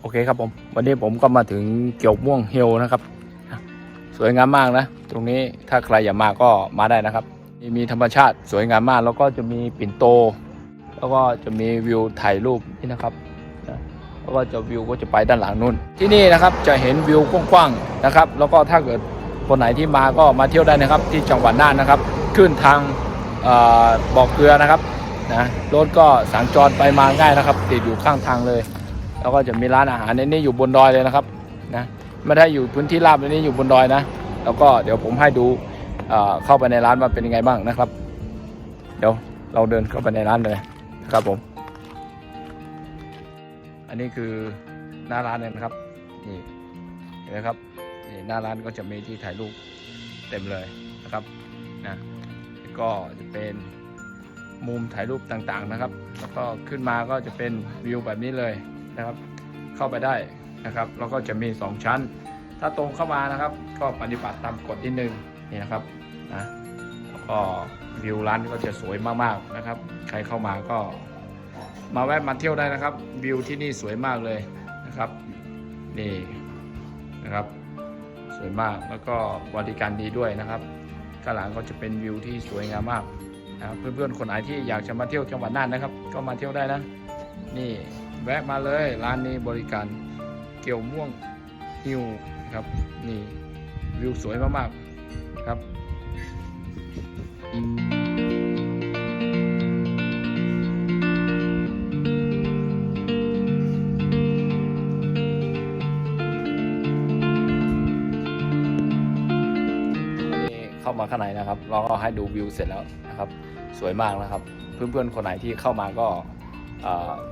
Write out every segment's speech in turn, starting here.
โอเคครับผม วันนี้ผมก็มาถึงเกี่ยวม่วงเฮลนะครับ สวยงามมากนะ ตรงนี้ถ้าใครอยากมาก็มาได้นะครับมีมีธรรมชาติสวยงามมาก แล้วก็จะมีปิ่นโต แล้วก็จะมีวิวถ่ายรูปนี่นะครับแล้วก็จะวิวก็จะไปด้านหลังนู่น ที่นี่นะครับจะเห็นวิวกว้างๆนะครับ แล้วก็ถ้าเกิดคนไหนที่มาก็มาเที่ยวได้นะครับ ที่จังหวัดน่านนะครับ ขึ้นทางเอ่อบ่อเกลือนะครับนะรถก็สัญจรไปมาง่ายนะครับ ติดอยู่ข้างทางเลย แล้วก็จะมีร้านอาหารในนี้อยู่บนดอยเลยนะครับนะไม่ได้อยู่พื้นที่ราบในนี้อยู่บนดอยนะ แล้วก็เดี๋ยวผมให้ดูเเข้าไปในร้านว่าเป็นยังไงบ้างนะครับ เดี๋ยวเราเดินเข้าไปในร้านเลยนะครับผม อันนี้คือหน้าร้านเลยนะครับนี่เห็นไหมครับนี่หน้าร้านก็จะมีที่ถ่ายรูปเต็มเลยนะครับนะก็จะเป็นมุมถ่ายรูปต่างๆนะครับ แล้วก็ขึ้นมาก็จะเป็นวิวแบบนี้เลย นะครับ เข้าไปได้นะครับ แล้วก็จะมี 2 ชั้น ถ้าตรงเข้ามานะครับ ก็ปฏิบัติตามกฎที่หนึ่งนี่นะครับนะแล้วก็วิวร้านก็จะสวยมากๆนะครับ ใครเข้ามาก็ มาแวะมาเที่ยวได้นะครับ วิวที่นี่สวยมากเลยนะครับ นี่นะครับ สวยมากแล้วก็บริการดีด้วยนะครับข้างหลังก็จะเป็นวิวที่สวยงามมากนะครับเพื่อนๆคนไหนที่อยากจะมาเที่ยวจังหวัดน่านนะครับ ก็มาเที่ยวได้นะ นี่ แวะมาเลยร้านนี้บริการเกี่ยวม่วงฮิวนะครับ นี่วิวสวยมากๆครับนี่เข้ามาข้างในนะครับ เราก็ให้ดูวิวเสร็จแล้วนะครับ สวยมากนะครับ เพื่อนๆคนไหนที่เข้ามาก็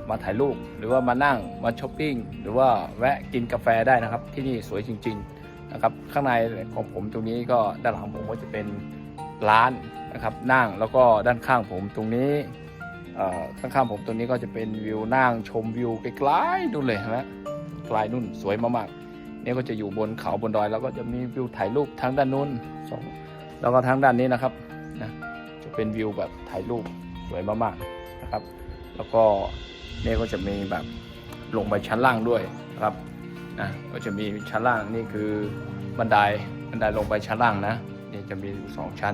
มาถ่ายรูปหรือว่ามานั่งมาช้อปปิ้งหรือว่าแวะกินกาแฟได้นะครับ ที่นี่สวยจริง ๆนะครับ ข้างในของผมตรงนี้ก็ด้านหลังผมก็จะเป็นร้านนะครับนั่งแล้วก็ด้านข้างผมตรงนี้เอ่อข้างๆผมตรงนี้ก็จะเป็นวิวนั่งชมวิวไกลๆนู่นเลยนไหมไกลนู่นสวยมากๆนี่ก็จะอยู่บนเขาบนดอย แล้วก็จะมีวิวถ่ายรูปทางด้านนู้นสองแล้วก็ทางด้านนี้นะครับนะจะเป็นวิวแบบถ่ายรูปสวยมากๆนะครับ แล้วก็นี่ก็จะมีแบบลงไปชั้นล่างด้วยนะครับนะก็จะมีชั้นล่างนี่คือบันไดบันไดลงไปชั้นล่างนะนี่จะมีสองชั้น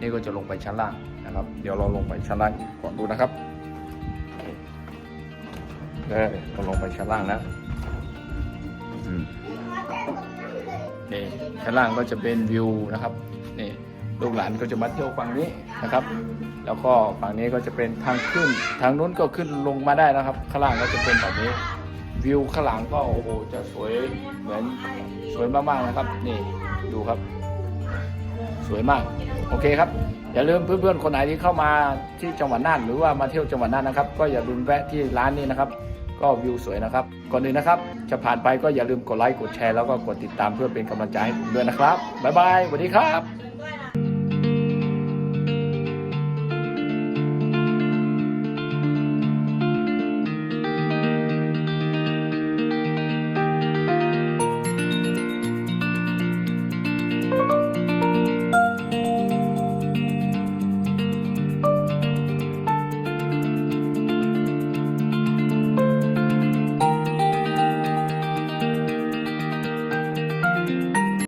นี่ก็จะลงไปชั้นล่างนะครับ เดี๋ยวเราลงไปชั้นล่างก่อนดูนะครับเออเราลงไปชั้นล่างนะนี่ชั้นล่างก็จะเป็นวิวนะครับนี่ ลูกหลานก็จะมาเที่ยวฝั่งนี้นะครับ แล้วก็ฝั่งนี้ก็จะเป็นทางขึ้น ทางนู้นก็ขึ้นลงมาได้นะครับ ข้างล่างก็จะเป็นแบบนี้ วิวข้างหลังก็โอ้โหจะสวยเหมือนสวยมากๆนะครับ นี่ดูครับ สวยมาก โอเคครับ อย่าลืมเพื่อนๆคนไหนที่เข้ามาที่จังหวัดน่านหรือว่ามาเที่ยวจังหวัดน่านนะครับ ก็อย่าลืมแวะที่ร้านนี้นะครับก็วิวสวยนะครับ ก่อนอื่นนะครับ จะผ่านไปก็อย่าลืมกดไลค์ กดแชร์ แล้วก็กดติดตามเพื่อเป็นกำลังใจให้ผมด้วยนะครับ บ๊ายบายสวัสดีครับ